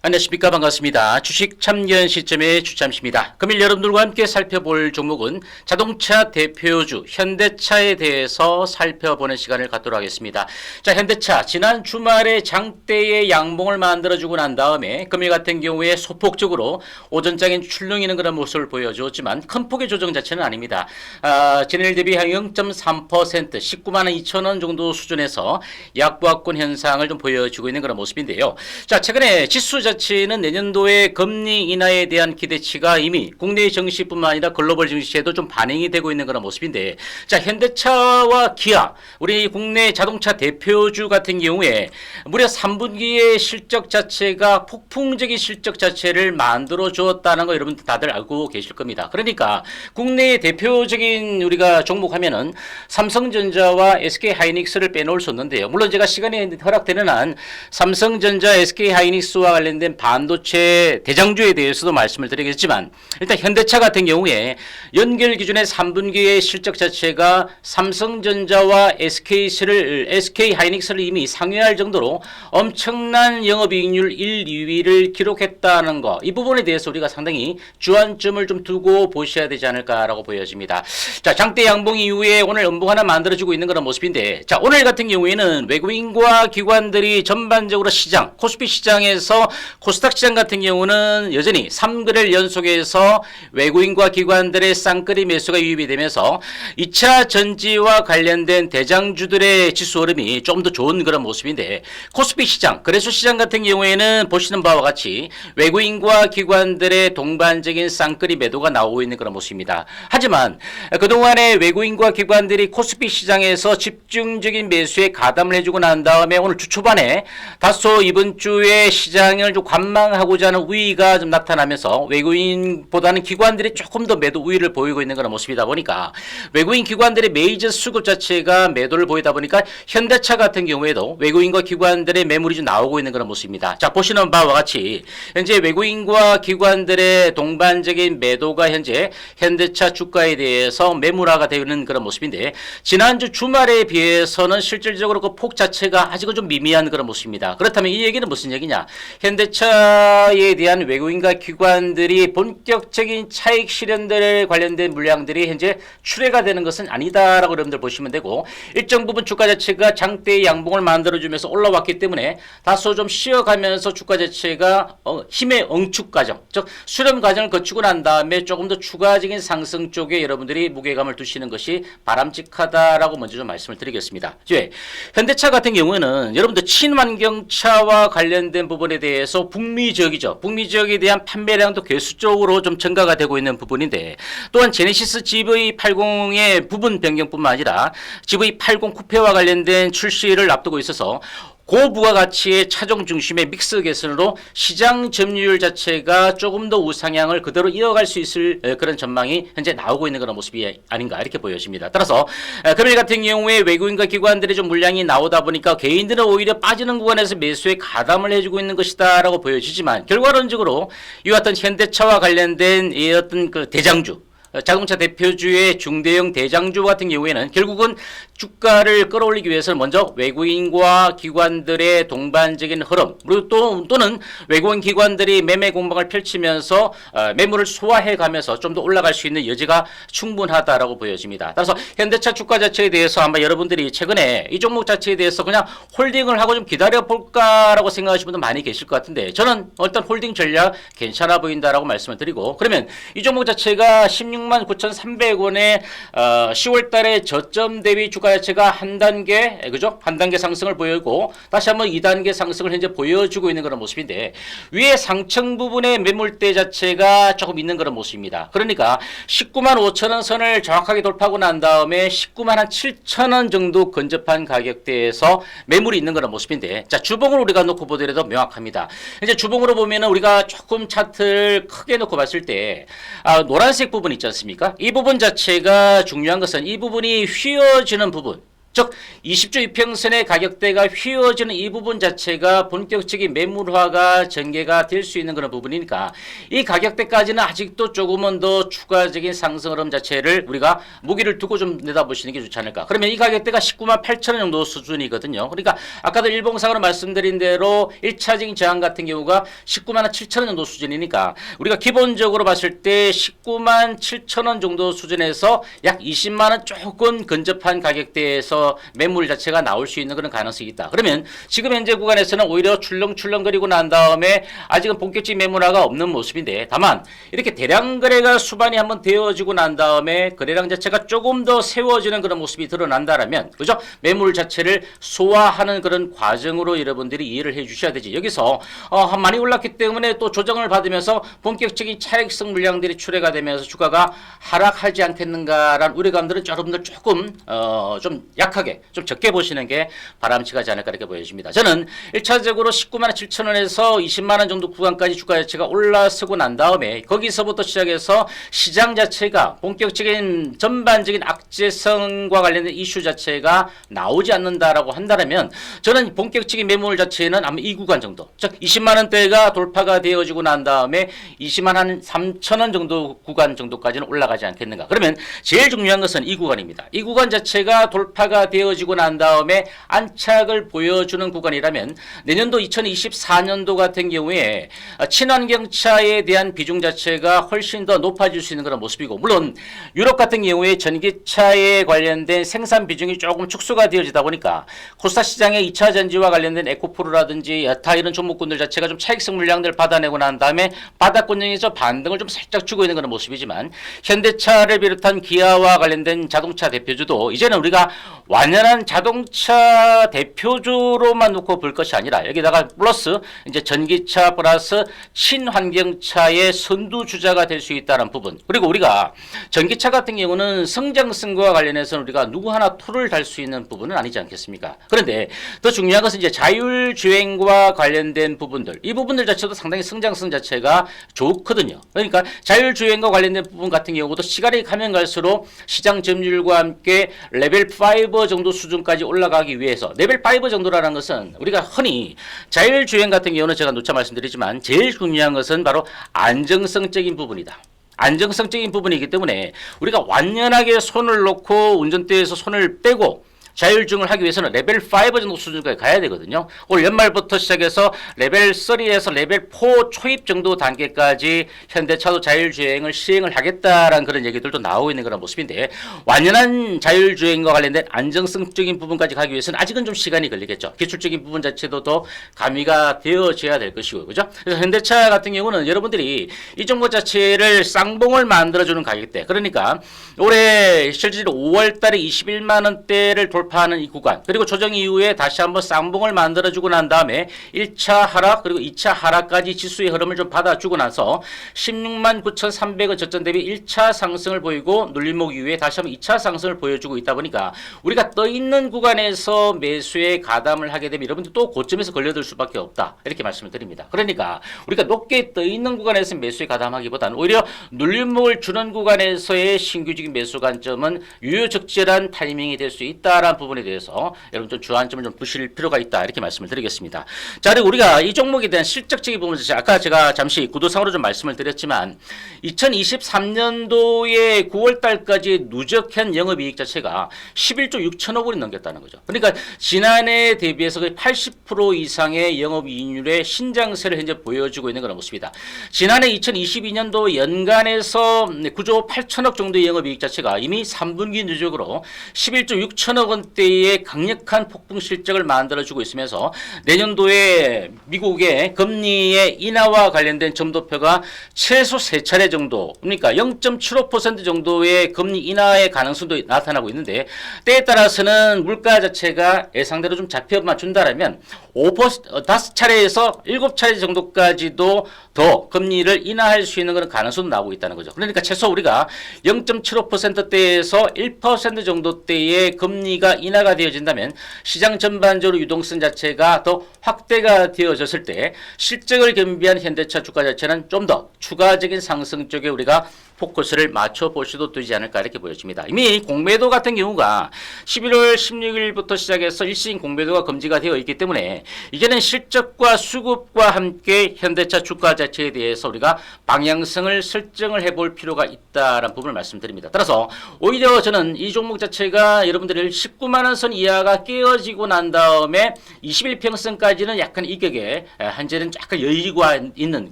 안녕하십니까 반갑습니다. 주식 참견 시점의 주참입니다. 금일 여러분들과 함께 살펴볼 종목은 자동차 대표주 현대차에 대해서 살펴보는 시간을 갖도록 하겠습니다. 자 현대차 지난 주말에 장대의 양봉을 만들어주고 난 다음에 금일 같은 경우에 소폭적으로 오전장인 출렁이는 그런 모습을 보여주었지만 큰 폭의 조정 자체는 아닙니다. 아, 지난일 대비 한 0.3% 19만 2천 원 정도 수준에서 약보합권 현상을 좀 보여주고 있는 그런 모습인데요. 자 최근에 지수 자체는 내년도에 금리 인하에 대한 기대치가 이미 국내 증시뿐만 아니라 글로벌 증시에도 좀 반영이 되고 있는 그런 모습인데 자 현대차와 기아 우리 국내 자동차 대표주 같은 경우에 무려 3분기의 실적 자체가 폭풍적인 실적 자체를 만들어 주었다는 거 여러분 다들 알고 계실 겁니다. 그러니까 국내의 대표적인 우리가 종목 하면은 삼성전자와 SK 하이닉스를 빼놓을 수 없는데요. 물론 제가 시간이 허락되는 한 삼성전자, SK 하이닉스와 관련 된 반도체 대장주에 대해서도 말씀을 드리겠지만 일단 현대차 같은 경우에 연결 기준의 3분기의 실적 자체가 삼성전자와 SK를 SK 하이닉스를 이미 상회할 정도로 엄청난 영업이익률 1, 2위를 기록했다는 거. 이 부분에 대해서 우리가 상당히 주안점을 좀 두고 보셔야 되지 않을까라고 보여집니다. 자, 장대 양봉 이후에 오늘 음봉 하나 만들어지고 있는 그런 모습인데 자, 오늘 같은 경우에는 외국인과 기관들이 전반적으로 시장, 코스피 시장에서 코스닥 시장 같은 경우는 여전히 3거래를 연속해서 외국인과 기관들의 쌍끌이 매수가 유입이 되면서 2차 전지와 관련된 대장주들의 지수 흐름이 좀 더 좋은 그런 모습인데 코스피 시장, 거래소 시장 같은 경우에는 보시는 바와 같이 외국인과 기관들의 동반적인 쌍끌이 매도가 나오고 있는 그런 모습입니다. 하지만 그동안에 외국인과 기관들이 코스피 시장에서 집중적인 매수에 가담을 해주고 난 다음에 오늘 주 초반에 다소 이번 주에 시장을 좀 관망하고자 하는 우위가 좀 나타나면서 외국인보다는 기관들이 조금 더 매도 우위를 보이고 있는 그런 모습이다 보니까 외국인 기관들의 메이저 수급 자체가 매도를 보이다 보니까 현대차 같은 경우에도 외국인과 기관들의 매물이 좀 나오고 있는 그런 모습입니다. 자 보시는 바와 같이 현재 외국인과 기관들의 동반적인 매도가 현재 현대차 주가에 대해서 매물화가 되는 그런 모습인데 지난주 주말에 비해서는 실질적으로 그 폭 자체가 아직은 좀 미미한 그런 모습입니다. 그렇다면 이 얘기는 무슨 얘기냐? 현대 차에 대한 외국인과 기관들이 본격적인 차익 실현들에 관련된 물량들이 현재 출회가 되는 것은 아니다라고 여러분들 보시면 되고 일정 부분 주가 자체가 장대의 양봉을 만들어주면서 올라왔기 때문에 다소 좀 쉬어가면서 주가 자체가 어, 힘의 응축 과정, 즉 수렴 과정을 거치고 난 다음에 조금 더 추가적인 상승 쪽에 여러분들이 무게감을 두시는 것이 바람직하다라고 먼저 좀 말씀을 드리겠습니다. 예, 현대차 같은 경우에는 여러분들 친환경차와 관련된 부분에 대해서 북미 지역이죠. 북미 지역에 대한 판매량도 괴수적으로 좀 증가가 되고 있는 부분인데 또한 제네시스 GV80의 부분 변경뿐만 아니라 GV80 쿠페와 관련된 출시를 앞두고 있어서 고부가가치의 차종 중심의 믹스 개선으로 시장 점유율 자체가 조금 더 우상향을 그대로 이어갈 수 있을 에, 그런 전망이 현재 나오고 있는 그런 모습이 아닌가 이렇게 보여집니다. 따라서 에, 금일 같은 경우에 외국인과 기관들의 좀 물량이 나오다 보니까 개인들은 오히려 빠지는 구간에서 매수에 가담을 해주고 있는 것이다라고 보여지지만 결과론적으로 이와 같은 현대차와 관련된 이 어떤 그 대장주 어, 자동차 대표주의 중대형 대장주 같은 경우에는 결국은 주가를 끌어올리기 위해서는 먼저 외국인과 기관들의 동반적인 흐름 그리고 또 또는 외국인 기관들이 매매 공방을 펼치면서 어, 매물을 소화해 가면서 좀 더 올라갈 수 있는 여지가 충분하다라고 보여집니다. 따라서 현대차 주가 자체에 대해서 아마 여러분들이 최근에 이 종목 자체에 대해서 그냥 홀딩을 하고 좀 기다려 볼까라고 생각하시는 분들 많이 계실 것 같은데 저는 일단 홀딩 전략 괜찮아 보인다라고 말씀을 드리고 그러면 이 종목 자체가 16만 9,300원에 어, 10월 달에 저점 대비 주가 자체가 한 단계 그죠? 한 단계 상승을 보이고 다시 한번 2단계 상승을 현재 보여주고 있는 그런 모습인데 위에 상층 부분의 매물대 자체가 조금 있는 그런 모습입니다. 그러니까 19만 5천 원 선을 정확하게 돌파하고 난 다음에 19만 한 7천 원 정도 근접한 가격대에서 매물이 있는 그런 모습인데 자 주봉을 우리가 놓고 보더라도 명확합니다. 이제 주봉으로 보면은 우리가 조금 차트를 크게 놓고 봤을 때 아, 노란색 부분 있지 않습니까? 이 부분 자체가 중요한 것은 이 부분이 휘어지는 부분. 部分 즉 20주 이평선의 가격대가 휘어지는 이 부분 자체가 본격적인 매물화가 전개가 될 수 있는 그런 부분이니까 이 가격대까지는 아직도 조금은 더 추가적인 상승 흐름 자체를 우리가 무기를 두고 좀 내다보시는 게 좋지 않을까. 그러면 이 가격대가 19만 8천 원 정도 수준이거든요. 그러니까 아까도 일봉상으로 말씀드린 대로 1차적인 저항 같은 경우가 19만 7천 원 정도 수준이니까 우리가 기본적으로 봤을 때 19만 7천 원 정도 수준에서 약 20만 원 조금 근접한 가격대에서 매물 자체가 나올 수 있는 그런 가능성이 있다. 그러면 지금 현재 구간에서는 오히려 출렁출렁거리고 난 다음에 아직은 본격적인 매물화가 없는 모습인데 다만 이렇게 대량 거래가 수반이 한번 되어지고 난 다음에 거래량 자체가 조금 더 세워지는 그런 모습이 드러난다라면 그죠? 매물 자체를 소화하는 그런 과정으로 여러분들이 이해를 해 주셔야 되지. 여기서 어, 많이 올랐기 때문에 또 조정을 받으면서 본격적인 차익성 물량들이 출회가 되면서 주가가 하락하지 않겠는가라는 우려감들은 여러분들 조금 어, 좀 약하게 좀 적게 보시는 게 바람직하지 않을까 이렇게 보여집니다. 저는 1차적으로 19만 7천 원에서 20만 원 정도 구간까지 주가 자체가 올라서고 난 다음에 거기서부터 시작해서 시장 자체가 본격적인 전반적인 악재성과 관련된 이슈 자체가 나오지 않는다라고 한다면 저는 본격적인 매물 자체는 아마 이 구간 정도 즉 20만 원대가 돌파가 되어지고 난 다음에 20만 한 3천 원 정도 구간 정도까지는 올라가지 않겠는가 그러면 제일 중요한 것은 이 구간입니다 이 구간 자체가 돌파가 되어지고 난 다음에 안착을 보여주는 구간이라면 내년도 2024년도 같은 경우에 친환경차에 대한 비중 자체가 훨씬 더 높아질 수 있는 그런 모습이고 물론 유럽 같은 경우에 전기차에 관련된 생산 비중이 조금 축소가 되어지다 보니까 코스타 시장의 2차 전지와 관련된 에코프로라든지 여타 이런 종목군들 자체가 좀 차익성 물량들을 받아내고 난 다음에 바닥권역에서 반등을 좀 살짝 주고 있는 그런 모습이지만 현대차를 비롯한 기아와 관련된 자동차 대표주도 이제는 우리가 완연한 자동차 대표주로만 놓고 볼 것이 아니라 여기다가 플러스 이제 전기차 플러스 친환경차의 선두 주자가 될 수 있다는 부분. 그리고 우리가 전기차 같은 경우는 성장성과 관련해서는 우리가 누구 하나 토를 달 수 있는 부분은 아니지 않겠습니까? 그런데 더 중요한 것은 이제 자율 주행과 관련된 부분들. 이 부분들 자체도 상당히 성장성 자체가 좋거든요. 그러니까 자율 주행과 관련된 부분 같은 경우도 시간이 가면 갈수록 시장 점유율과 함께 레벨 5 정도 수준까지 올라가기 위해서 레벨 5 정도라는 것은 우리가 흔히 자율 주행 같은 경우는 제가 누차 말씀드리지만 제일 중요한 것은 바로 안정성적인 부분이다. 안정성적인 부분이기 때문에 우리가 완연하게 손을 놓고 운전대에서 손을 빼고 자율주행을 하기 위해서는 레벨 5 정도 수준까지 가야 되거든요. 올 연말부터 시작해서 레벨 3에서 레벨 4 초입 정도 단계까지 현대차도 자율주행을 시행을 하겠다라는 그런 얘기들도 나오고 있는 그런 모습인데 완연한 자율주행과 관련된 안정성적인 부분까지 가기 위해서는 아직은 좀 시간이 걸리겠죠. 기술적인 부분 자체도 더 가미가 되어져야 될 것이고 그죠? 그래서 현대차 같은 경우는 여러분들이 이 종목 자체를 쌍봉을 만들어주는 가격대 그러니까 올해 실제로 5월달에 21만 원대를 돌파 하는 이 구간 그리고 조정 이후에 다시 한번 쌍봉을 만들어주고 난 다음에 1차 하락 그리고 2차 하락까지 지수의 흐름을 좀 받아주고 나서 16만 9,300원 저점 대비 1차 상승을 보이고 눌림목 이후에 다시 한번 2차 상승을 보여주고 있다 보니까 우리가 떠 있는 구간에서 매수에 가담을 하게 되면 여러분들 또 고점에서 걸려들 수밖에 없다 이렇게 말씀을 드립니다. 그러니까 우리가 높게 떠 있는 구간에서 매수에 가담하기보다는 오히려 눌림목을 주는 구간에서의 신규적인 매수 관점은 유효적절한 타이밍이 될 수 있다라 는 부분에 대해서 여러분 좀 주안점을 좀 보실 필요가 있다 이렇게 말씀을 드리겠습니다. 자 그리고 우리가 이 종목에 대한 실적적인 부분 자체 아까 제가 잠시 구도상으로 좀 말씀을 드렸지만 2023년도에 9월 달까지 누적한 영업이익 자체가 11조 6천억 원이 넘겼다는 거죠. 그러니까 지난해 대비해서 거의 80% 이상의 영업이익률의 신장세를 현재 보여주고 있는 그런 모습이다. 지난해 2022년도 연간에서 9조 8천억 정도의 영업이익 자체가 이미 3분기 누적으로 11조 6천억 원 대의 강력한 폭풍 실적을 만들어주고 있으면서 내년도에 미국의 금리의 인하와 관련된 점도표가 최소 세 차례 정도, 그러니까 0.75% 정도의 금리 인하의 가능성도 나타나고 있는데 때에 따라서는 물가 자체가 예상대로 좀 잡혀 맞춘다라면 5% 다섯 차례에서 일곱 차례 정도까지도 더 금리를 인하할 수 있는 그런 가능성도 나오고 있다는 거죠. 그러니까 최소 우리가 0.75%대에서 1% 정도대의 금리가 인하가 되어진다면 시장 전반적으로 유동성 자체가 더 확대가 되어졌을 때 실적을 겸비한 현대차 주가 자체는 좀 더 추가적인 상승 쪽에 우리가 포커스를 맞춰 보셔도 되지 않을까 이렇게 보여집니다. 이미 공매도 같은 경우가 11월 16일부터 시작해서 일시인 공매도가 금지가 되어 있기 때문에 이제는 실적과 수급과 함께 현대차 주가 자체에 대해서 우리가 방향성을 설정을 해볼 필요가 있다라는 부분을 말씀드립니다. 따라서 오히려 저는 이 종목 자체가 여러분들이 19만 원 선 이하가 깨어지고 난 다음에 21평선까지는 약간 이격에 에, 현재는 약간 여유가 있는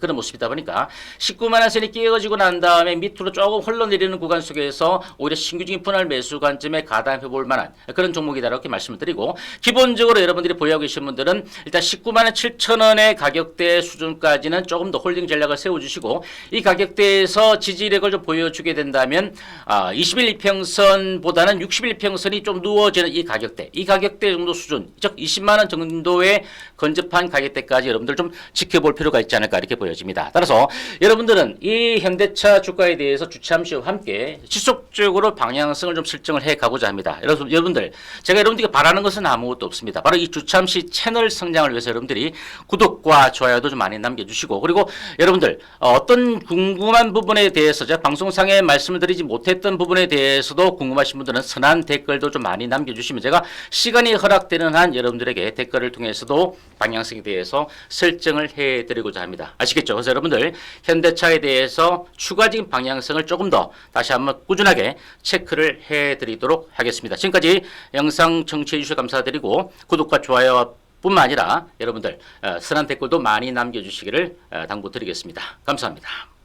그런 모습이다 보니까 19만 원 선이 깨어지고 난 다음에 밑으로 조금 흘러내리는 구간 속에서 오히려 신규적인 분할 매수 관점에 가담해 볼 만한 그런 종목이다 이렇게 말씀을 드리고 기본적으로 여러분들이 보유하고 계신 분들은 일단 19만 원 7천 원의 가격대 수준까지는 조금 더 홀딩 전략을 세워주시고 이 가격대에서 지지력을 좀 보여주게 된다면 아, 21평선보다는 61평선이 좀 누워 지는 이 가격대 이 가격대 정도 수준 즉 20만 원 정도의 근접한 가격대까지 여러분들 좀 지켜볼 필요가 있지 않을까 이렇게 보여집니다. 따라서 여러분들은 이 현대차 주가에 대해서 주참 씨와 함께 지속적으로 방향성을 좀 설정을 해 가고자 합니다. 여러분 여러분들 제가 여러분들께 바라는 것은 아무것도 없습니다. 바로 이 주참 씨 채널 성장을 위해서 여러분들이 구독과 좋아요도 좀 많이 남겨주시고 그리고 여러분들 어, 어떤 궁금한 부분에 대해서 제가 방송상에 말씀을 드리지 못했던 부분에 대해서도 궁금하신 분들은 선한 댓글도 좀 많이 남겨 주시면 제가 시간이 허락되는 한 여러분들에게 댓글을 통해서도 방향성에 대해서 설정을 해드리고자 합니다. 아시겠죠? 그래서 여러분들 현대차에 대해서 추가적인 방향성을 조금 더 다시 한번 꾸준하게 체크를 해드리도록 하겠습니다. 지금까지 영상 청취해 주셔서 감사드리고 구독과 좋아요 뿐만 아니라 여러분들 어, 선한 댓글도 많이 남겨주시기를 어, 당부드리겠습니다. 감사합니다.